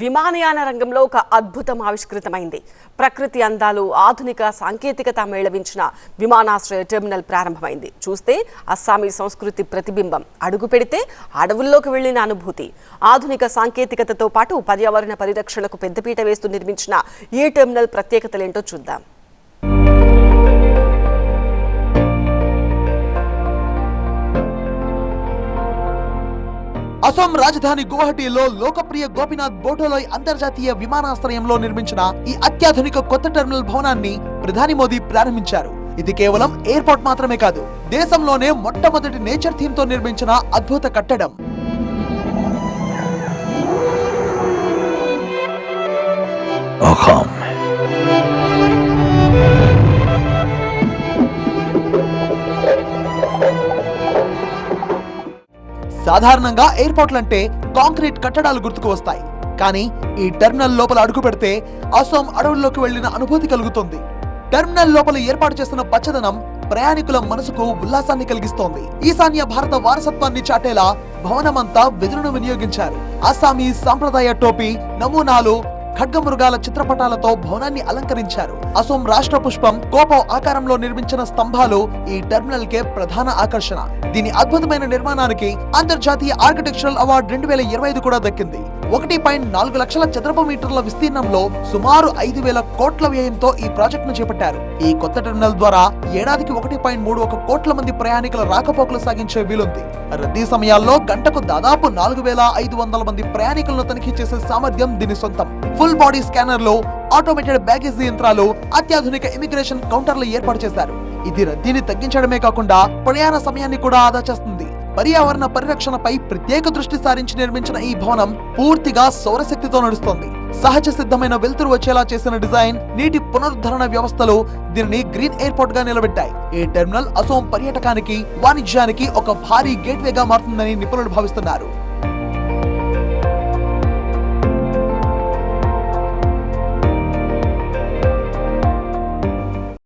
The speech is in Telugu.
విమానయాన రంగంలో ఒక అద్భుతం ఆవిష్కృతమైంది. ప్రకృతి అందాలు ఆధునిక సాంకేతికత మేళవించిన విమానాశ్రయ టెర్మినల్ ప్రారంభమైంది. చూస్తే అస్సామీ సంస్కృతి ప్రతిబింబం. అడుగు పెడితే అడవుల్లోకి వెళ్ళిన అనుభూతి. ఆధునిక సాంకేతికతతో పాటు పర్యావరణ పరిరక్షణకు పెద్దపీట వేస్తూ నిర్మించిన ఈ టెర్మినల్ ప్రత్యేకతలేంటో చూద్దాం. అసోం రాజధాని గువాహటిలో లోకప్రియ గోపినాథ్ బోటోలోయ్ అంతర్జాతీయ విమానాశ్రయంలో నిర్మించిన ఈ అత్యాధునిక కొత్త టెర్మినల్ భవనాన్ని ప్రధాని మోదీ ప్రారంభించారు ఇది కేవలం ఎయిర్పోర్ట్ మాత్రమే కాదు దేశంలోనే మొట్టమొదటి నేచర్ థీమ్తో నిర్మించిన అద్భుత కట్టడం Aham. సాధారణంగా ఎయిర్పోర్ట్లంటే కాంక్రీట్ కట్టడాలు గుర్తుకు వస్తాయి. కానీ ఈ టెర్మినల్ లోపల అడుగు పెడితే అసోం అడవుల్లోకి వెళ్ళిన అనుభూతి కలుగుతుంది. టెర్మినల్ లోపల ఏర్పాటు చేసిన పచ్చదనం ప్రయాణికుల మనసుకు ఉల్లాసాన్ని కలిగిస్తోంది. ఈశాన్య భారత వారసత్వాన్ని చాటేలా భవనమంతా వెదురును వినియోగించారు. అస్సామీ సాంప్రదాయ టోపీ నమూనాలు ఖడ్గమృగాల చిత్రపటాలతో భవనాన్ని అలంకరించారు. అసోం రాష్ట్ర పుష్పం కోపం ఆకారంలో నిర్మించిన స్తంభాలు ఈ టెర్మినల్ కే ప్రధాన ఆకర్షణ. దీని అద్భుతమైన నిర్మాణానికి అంతర్జాతీయ ఆర్కిటెక్చరల్ అవార్డు రెండు వేల ఇరవై ఐదు కూడా దక్కింది. ఒకటి పాయింట్ నాలుగు లక్షల చదరపు మీటర్ల విస్తీర్ణంలో సుమారు ఐదు వేల కోట్ల వ్యయంతో ఈ ప్రాజెక్ట్ను చేపట్టారు. ఈ కొత్త టెర్మినల్ ద్వారా ఏడాదికి ఒకటి పాయింట్ మూడు ఒక కోట్ల మంది ప్రయాణికుల రాకపోకలు సాగించే వీలుంది. రద్దీ సమయాల్లో గంటకు దాదాపు నాలుగు వేల ఐదు వందల మంది ప్రయాణికులను తనిఖీ చేసే సామర్థ్యం దీని సొంతం. ఫుల్ బాడీ స్కానర్లు ఆటోమేటెడ్ బ్యాగేజ్ యంత్రాలు అత్యాధునిక ఇమిగ్రేషన్ కౌంటర్లు ఏర్పాటు చేశారు. ఇది రద్దీని తగ్గించడమే కాకుండా ప్రయాణ సమయాన్ని కూడా ఆదా చేస్తుంది. పర్యావరణ పరిరక్షణపై ప్రత్యేక దృష్టి సారించి నిర్మించిన ఈ భవనం పూర్తిగా సౌరశక్తితో నడుస్తోంది. సహజ సిద్ధమైన వెలుతురు వచ్చేలా చేసిన డిజైన్ నీటి పునరుద్ధరణ వ్యవస్థలు దీనిని గ్రీన్ ఎయిర్పోర్ట్గా నిలబెట్టాయి. ఈ టెర్మినల్ అసోం పర్యాటకానికి వాణిజ్యానికి ఒక భారీ గేట్వేగా మారుతుందని నిపుణులు భావిస్తున్నారు.